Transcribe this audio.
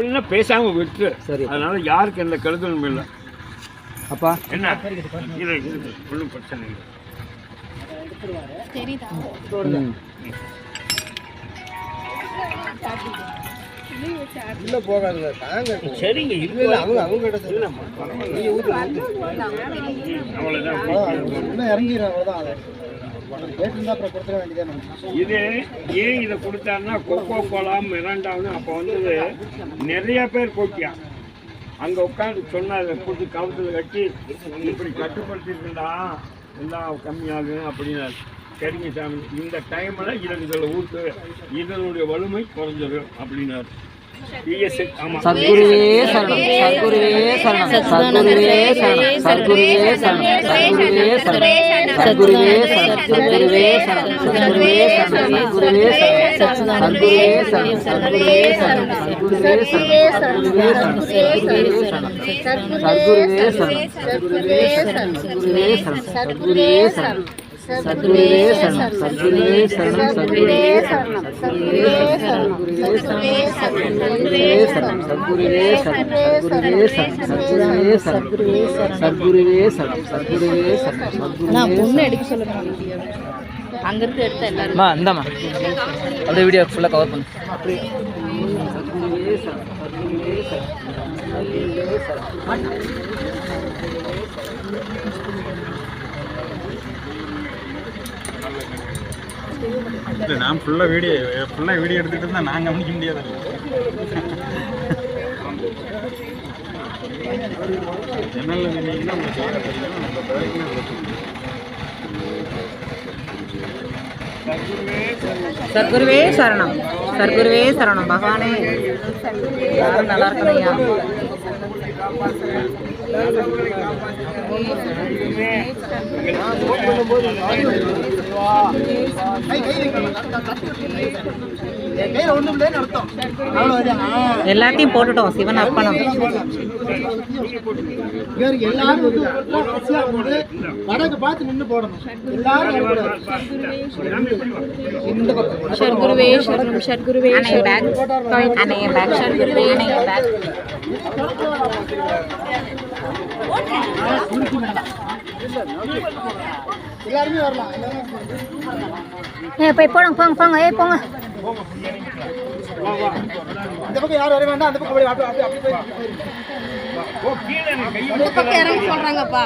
அப்படின்னா பேசாம விட்டு சரி. அதனால யாருக்கு எந்த கருதலும் இல்லை. அப்பா. என்ன? இது ஒன்றும் பிரச்சனை இல்லை. ம். உள்ள போகாதுங்க தாங்க. சரிங்க இல்ல அவங்க அவங்க கிட்ட சொல்லுமா நீங்க ஊத்து அவ்வளோதான் இறங்கிடுறேன் அவ்வளோதான் இது ஏன் இதை கொடுத்தாருன்னா கொக்கோ கோலா மிராண்டான்னு அப்போ வந்து நிறைய பேர் போட்டியா? அங்கே உட்காந்து சொன்னார் கொடுத்து கவுத்தில் கட்டி இப்படி கட்டுப்படுத்திருக்கா எல்லாம் கம்மியாகும் அப்படின்னாரு. சரிங்க சாமி இந்த டைமில் இதில் இதில் ஊற்று இதனுடைய வலிமை குறைஞ்சிடும் அப்படின்னாரு. பிஎஸ்சி ஆமாம் சத்குருவே சரணம் சத்குருவே சரணம் சத்குருவே சரணம் சத்குருவே சரணம் சத்குருவே சரணம் சத்குருவே சரணம் சத்குருவே சரணம் சத்குருவே சரணம் சத்குருவே சரணம் சத்குருவே சரணம் சத்குருவே சரணம் சத்குருவே சரணம் சத்குருவே சரணம் சத்குருவே சரணம் சத்குருவே சரணம் சத்குருவே சரணம் சத்குருவே சரணம் சத்குருவே சரணம் சத்குருவே சரணம் சத்குருவே சரணம் சத்குருவே சரணம் சத்குருவே சரணம் சத்குருவே சரணம் சத்குருவே சரணம் சத்குருவே சரணம் சத்குருவே சரணம் சத்குருவே பொண்ணு எடுக்க சொல்லுங்க அங்க இருந்து எடுத்த எல்லாரும் அம்மா இந்தாம்மா அப்படியே வீடியோ ஃபுல்லாக கவர் பண்ணு சத்குருவே சரணம் சத்குருவே சரணம் சத்குருவே சரணம் இல்லை நான் ஃபுல்லாக வீடியோ ஃபுல்லாக வீடியோ எடுத்துகிட்டு இருந்தால் நான் கவனிக்க முடியாது. ஜன்னலில் நின்னீங்கன்னா உங்களுக்கு செய்யற தெரியும் நம்ம பிறகு சத்குருவே சரணம். சத்குருவே சரணம். பகவானே. எல்லாரும் நல்லா இருக்கணும் ஐயா. எல்லாத்தையும் போட்டுட்டோம் சிவன் அப்பணம் எல்லாரும் வந்து வடக்கு பார்த்து நின்று போடணும் எல்லாரும் ஷர்குருவே ஷர்குரு ஷர்குருவே அணைய பேக் அணைய பேக் ஷர்குருவே பேக் எல்லாருமே வரலாம். ஏ போய் போங்க போங்க போங்க ஏ போங்க. இந்த பக்கம் யாரும் வர வேண்டாம் அந்த பக்கம் அப்படியே அப்படியே அப்படியே போய் இந்த பக்கம் இறங்க சொல்றாங்கப்பா.